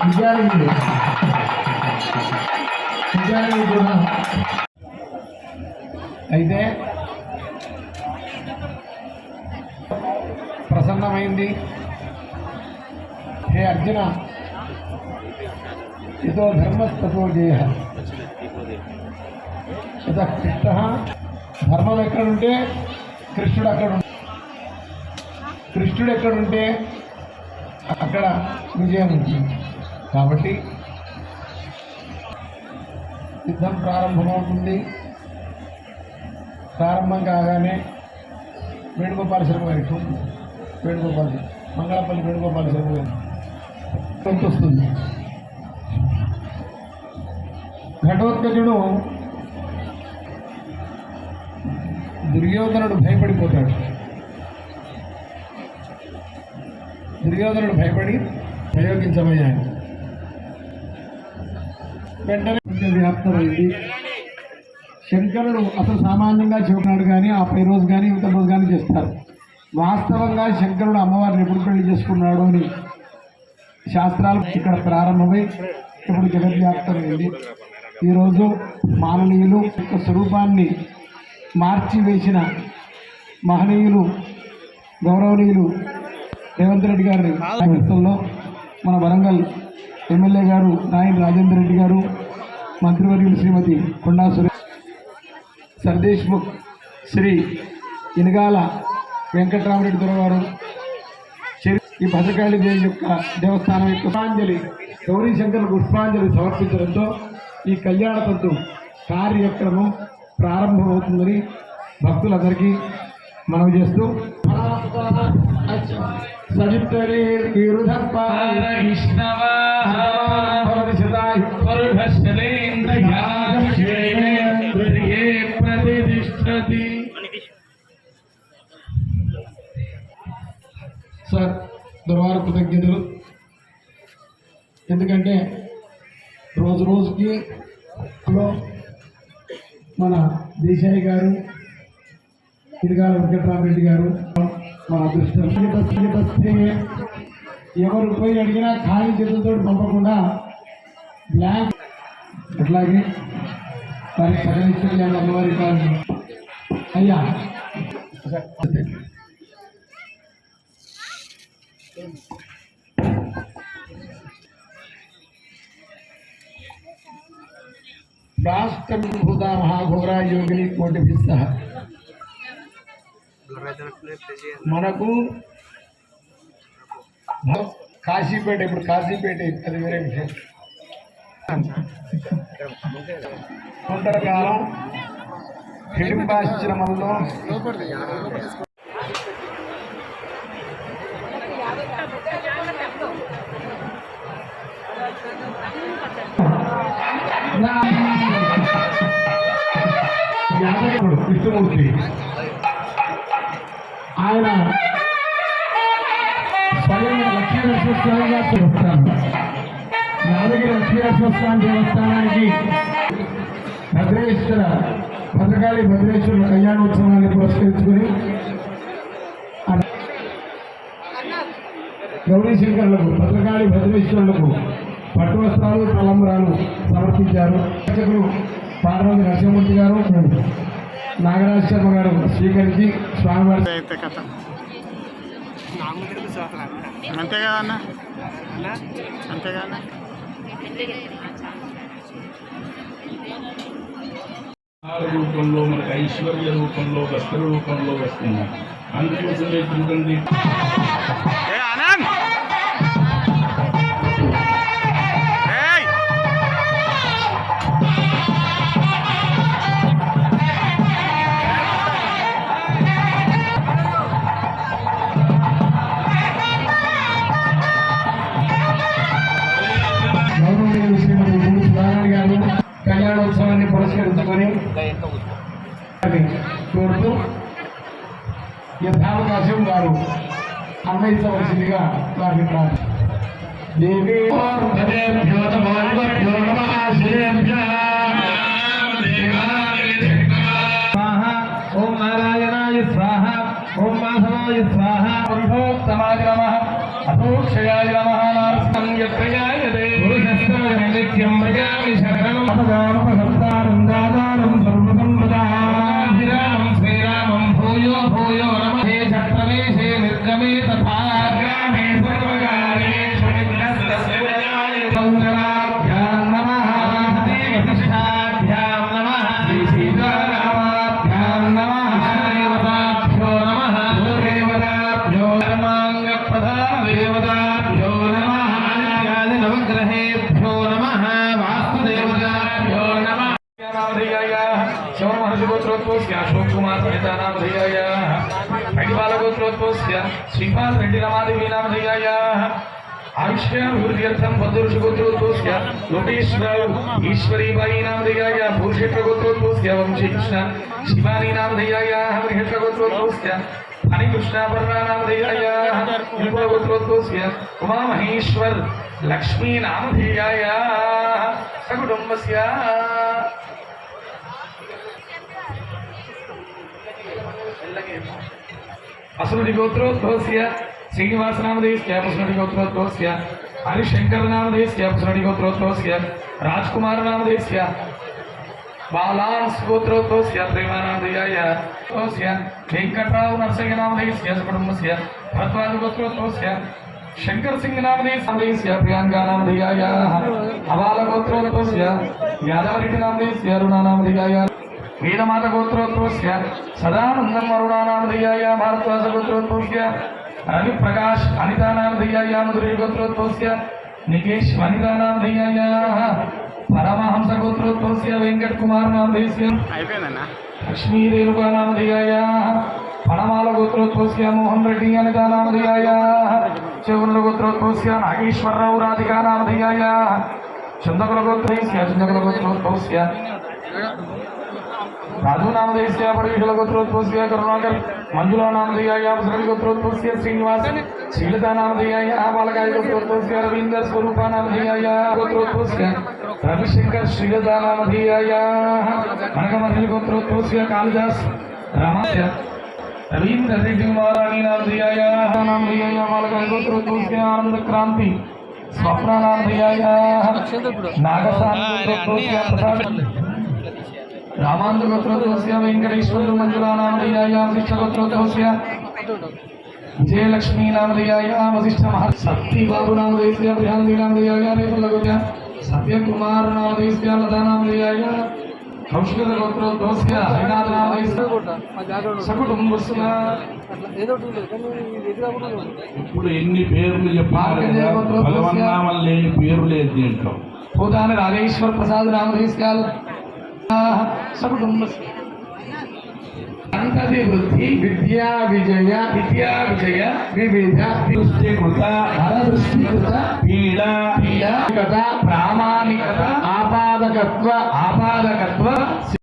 నిజానికి నిజానికి కూడా అయితే ప్రసన్నమైంది హే అర్జున ఇదో ధర్మస్తతో జయ ఇత కృష్ణ ధర్మం ఎక్కడుంటే కృష్ణుడు అక్కడ కృష్ణుడు ఎక్కడుంటే అక్కడ విజయం ఉంటుంది కాబట్టి యుద్ధం ప్రారంభమవుతుంది. ప్రారంభం కాగానే వేణుగోపాల శర్మ గారి వేణుగోపాల మంగళపల్లి వేణుగోపాల శర్మ గారి గొంతు వస్తుంది ఘటోత్కచుడు దుర్యోధనుడు భయపడిపోతాడు. దుర్యోధనుడు భయపడి ప్రయోగించమయ్యాడు వెంటనే వ్యాప్తమైంది శంకరుడు అసలు సామాన్యంగా చెబుతున్నాడు కానీ ఆ పై రోజు కానీ ఇంత రోజు కానీ చేస్తారు. వాస్తవంగా శంకరుడు అమ్మవారిని ఎప్పుడు పెళ్ళి చేసుకున్నాడు అని శాస్త్రాలు ఇక్కడ ప్రారంభమై ఇప్పుడు జగద్వ్యాప్తమైంది ఈరోజు మాననీయులు యొక్క స్వరూపాన్ని మార్చి వేసిన మహనీయులు గౌరవనీయులు రేవంత్ రెడ్డి గారి నేతృత్వంలో మన వరంగల్ ఎమ్మెల్యే గారు నాయన రాజేందర్ రెడ్డి గారు మంత్రివర్యులు శ్రీమతి కొండా సురేష్ సర్దేశ్ముఖ్ శ్రీ ఇనగాల వెంకటరామరెడ్డి దొరగారు ఈ భద్రకాళి దేవి యొక్క దేవస్థానం యొక్క పుష్పాంజలి గౌరీ పుష్పాంజలి సమర్పించడంతో ఈ కళ్యాణ తంతు కార్యక్రమం ప్రారంభమవుతుందని భక్తులందరికీ మనవి చేస్తూ సజిత్తరే ప్రతిష్టతి. సార్ దొరవారు కృతజ్ఞతలు. ఎందుకంటే రోజు రోజుకి మన దేశాయి గారు తిరుగాల వెంకటరామరెడ్డి గారు మన అదృష్టం. ఎవరు పోయి అడిగినా ఖాళీ చేతులతో పంపకుండా బ్లాంక్. అట్లాగే మరి సకలించలేని అమ్మవారి కాదు అయ్యా. రాష్ట్రభూత మహాఘోరా యోగిని కోటి సహ మనకు కాశీపేట ఇప్పుడు కాశీపేట అది వేరే విషయం. కొంతకాలం హిడింబాశ్రమంలో యాదవుడు కృష్ణమూర్తి ఆయన స్వయం లక్ష్మీనరసింహస్వామి గారి దేవస్థానం యాదగిరి లక్ష్మీనరసింహస్వామి దేవస్థానానికి భద్రేశ్వర భద్రకాళి భద్రేశ్వరుల కళ్యాణోత్సవాన్ని పురస్కరించుకుని ఆ గౌరీ శంకర్లకు భద్రకాళి భద్రేశ్వరులకు పట్టు వస్త్రాలు తలంబరాలు సమర్పించారు. అర్చకులు పార్వతి నరసింహమూర్తి గారు నాగరాజ శర్మ గారు స్వీకరించి స్వామివారి అయితే కథ. అంతే కదా అన్న? అంతే కదా రూపంలో మనకు ఐశ్వర్య రూపంలో వస్త్ర రూపంలో వస్తుంది అందుకోసమే చూడండి ఏ ఆనంద్! కోరుతూ యథావకాశం వారు అన్వయించవలసిందిగా వారిని ప్రార్థన దేవి ఓం నారాయణాయ స్వాహ ఓం మాధవాయ స్వాహ. విభోత్తమాయ నమ. అభోక్షయాయ నమః నారసం యత్రయాయతే. పురుషస్తం నిత్యం ప్రజామి శరణం. అపదానం సంతానం దాదానం సర్వదం श्री अशोककुमार सहितानामधेयायाः प्रतिपालगोत्रोत्पस्य श्रीपालभेटिरमादेवीनामधेयायाः आयुष्याभिवृद्ध्यर्थं भद्रऋषिगोत्रोत्पस्य लोटेश्वरौ ईश्वरीबायीनामधेयायाः भूषेत्रगोत्रोत्पस्य वंशीकृष्ण शिवानीनामधेयायाः बृहत्रगोत्रोत्पस्य हरिकृष्णाभरणानामधेयायाः निर्मलगोत्रोत्पस्य उमामहेश्वर लक्ष्मीनामधेयायाः सकुटुम्बस्याः ಅಸುರಡಿಗೋತ್ರೋದ್ಭವಸ್ಯ ಶ್ರೀನಿವಾಸನಾಮಧೇಯಸ್ಯ ಪುಷ್ಣಡಿಗೋತ್ರೋದ್ಭವಸ್ಯ ಹರಿಶಂಕರನಾಮಧೇಯಸ್ಯ ಪುಷ್ಣಡಿಗೋತ್ರೋದ್ಭವಸ್ಯ ರಾಜ್ಕುಮಾರನಾಮಧೇಯಸ್ಯ बालास्पोत्रोत्वस्य प्रेमानादयाय वेङ्कटराव नरसिंह कुटुम्बस्य भरद्वाजगोत्रोत्वस्य शंकर सिंह नामधेयस्य प्रियङ्का नामधेयाय నామధేయాయ గోత్రోద్భవస్య యాదవరెడ్డి నామధేయస్య అరుణా నామధేయాయ వేదమాత గోత్రోద్భవస్య సదానందం అరుణానామధేయాయ భారద్వాజ గోత్రోద్భవస్య రవి ప్రకాష్ అనితానామధేయాయ మధురై గోత్రోద్భవస్య నికేష్ వనితానామధేయాయ పరమహంస గోత్రోద్భవస్య వెంకట్ కుమార్ నామధేయస్య అయిపోయిందన్న? లక్ష్మీ రేణుకా నామధేయాయ పణమాల గోత్రోద్భవస్య మోహన్ రెడ్డి అనితానామధేయాయ చెవుల గోత్రోద్భవస్య నాగేశ్వరరావు రాధికా నామధేయాయ చందకుల గోత్రస్య చందకుల గోత్రోద్భవస్య राजूनामदेश्य परिविशलगोत्रोत्पस्य करुणाकर मञ्जुलानामधेयाया श्रविगोत्रोत्पस्य श्रीनिवास शीलतानामधेयाया बालकायगोत्रोत्पस्य रवीन्द्रस्वरूपानामधेयाया गोत्रोत्पस्य रविशङ्कर श्रीलतानामधेयायाः कनकमञ्जुलगोत्रोत्पस्य कालिदास रामस्य रवीन्द्रदेवीमहाराणीनामधेयायाः नामधेयाया बालकायगोत्रोत्पस्य आनन्दक्रान्ति स्वप्नानामधेयायाः नागसानगोत्रोत्पस्य प्रसाद గోత్రోద్భవస్య కాళిదాస్ రమాస్య రవీంద్ర రెడ్డి కుమారాణి నామధేయాయ నామధేయాయ బాలకాయ గోత్రోద్భవస్య ఆనంద క్రాంతి స్వప్న నామధేయాయ నాగసాని గోత్రోద్భవస్య ప్రసాద్ రామాంధ్ర గోత్రోద్భవస్య వెంకటేశ్వర మంజులా నామధేయాయ వశిష్ఠ గోత్రోద్భవస్య విజయలక్ష్మీ నామధేయాయ వశిష్ఠ మహా సత్యబాబు నామధేయస్య బృహాంది నామధేయాయ రేపుల గోత్ర సత్యకుమార్ నామధేయస్య లతా నామధేయాయ కౌశిక గోత్రోద్భవస్య హరినాథ నామధేయస్య సకుటుంబస్య. ఇప్పుడు ఎన్ని పేర్లు చెప్పారు భగవన్నామం లేని పేరు లేదు దీంట్లో. భూతాన రాజేశ్వర ప్రసాద్ నామధేయస్య సకుటుంబస్య అంతది వృద్ధి విద్యా విజయ విద్యా విజయ వివిధ దృష్టికృత ధనదృష్టికృత పీడ పీడ ప్రామాణికత ఆపాదకత్వ ఆపాదకత్వ